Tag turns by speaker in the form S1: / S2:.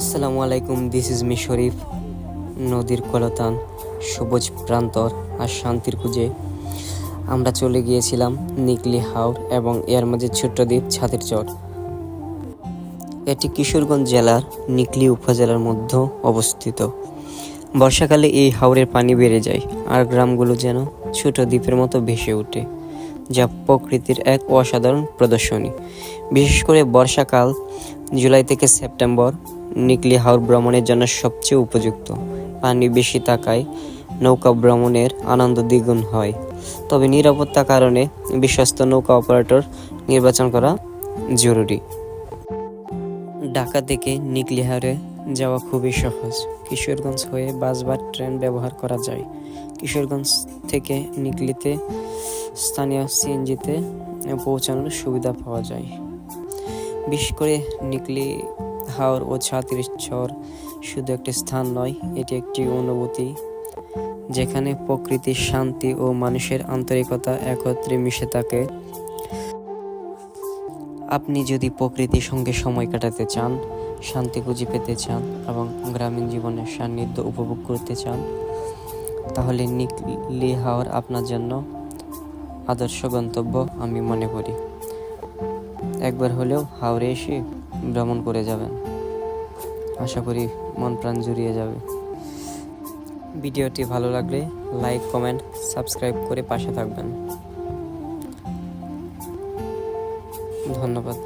S1: আসসালামু আলাইকুম this is me শরীফ নদীর কলতান, সবুজ প্রান্তর আর শান্তির খুঁজে আমরা চলে গিয়েছিলাম নিকলি হাওর এবং এর মাঝে ছোট্ট দ্বীপ ছাদের চর। এটি কিশোরগঞ্জ জেলার নিকলি উপজেলার মধ্যে অবস্থিত। বর্ষাকালে এই হাওরের পানি বেড়ে যায় আর গ্রামগুলো যেন ছোট দ্বীপের মতো ভেসে ওঠে, যা প্রকৃতির এক অসাধারণ প্রদর্শনী। বিশেষ করে বর্ষাকাল, জুলাই থেকে সেপ্টেম্বর নিকলি হাওর ভ্রমণের জন্য সবচেয়ে উপযুক্ত। পানি বেশি থাকায় নৌকা ভ্রমণের আনন্দ দ্বিগুণ হয়। তবে নিরাপত্তা কারণে বিশ্বস্ত নৌকা অপারেটর নির্বাচন করা জরুরি। ঢাকা থেকে নিকলিহারে যাওয়া খুবই সহজ। কিশোরগঞ্জ হয়ে বাস বা ট্রেন ব্যবহার করা যায়। কিশোরগঞ্জ থেকে নিকলিতে স্থানীয় সিএনজিতে পৌঁছানোর সুবিধা পাওয়া যায়। বিশেষ করে নিকলি হাওর ও ছাতির চর শুধু একটি স্থান নয়, এটি একটি অনুভূতি যেখানে প্রকৃতির শান্তি ও মানুষের আন্তরিকতা একত্রে মিশে থাকে। আপনি যদি প্রকৃতির সঙ্গে সময় কাটাতে চান, শান্তি খুঁজে পেতে চান এবং গ্রামীণ জীবনের সান্নিধ্য উপভোগ করতে চান, তাহলে নিকলি হাওর আপনার জন্য আদর্শ গন্তব্য আমি মনে করি। একবার হলেও হাওড়ে এসে ভ্রমণ করে যাবেন আশা করি মন প্রাণ জুড়িয়ে যাবে। ভিডিওটি ভালো লাগলে লাইক, কমেন্ট, সাবস্ক্রাইব করে পাশে থাকবেন। ধন্যবাদ।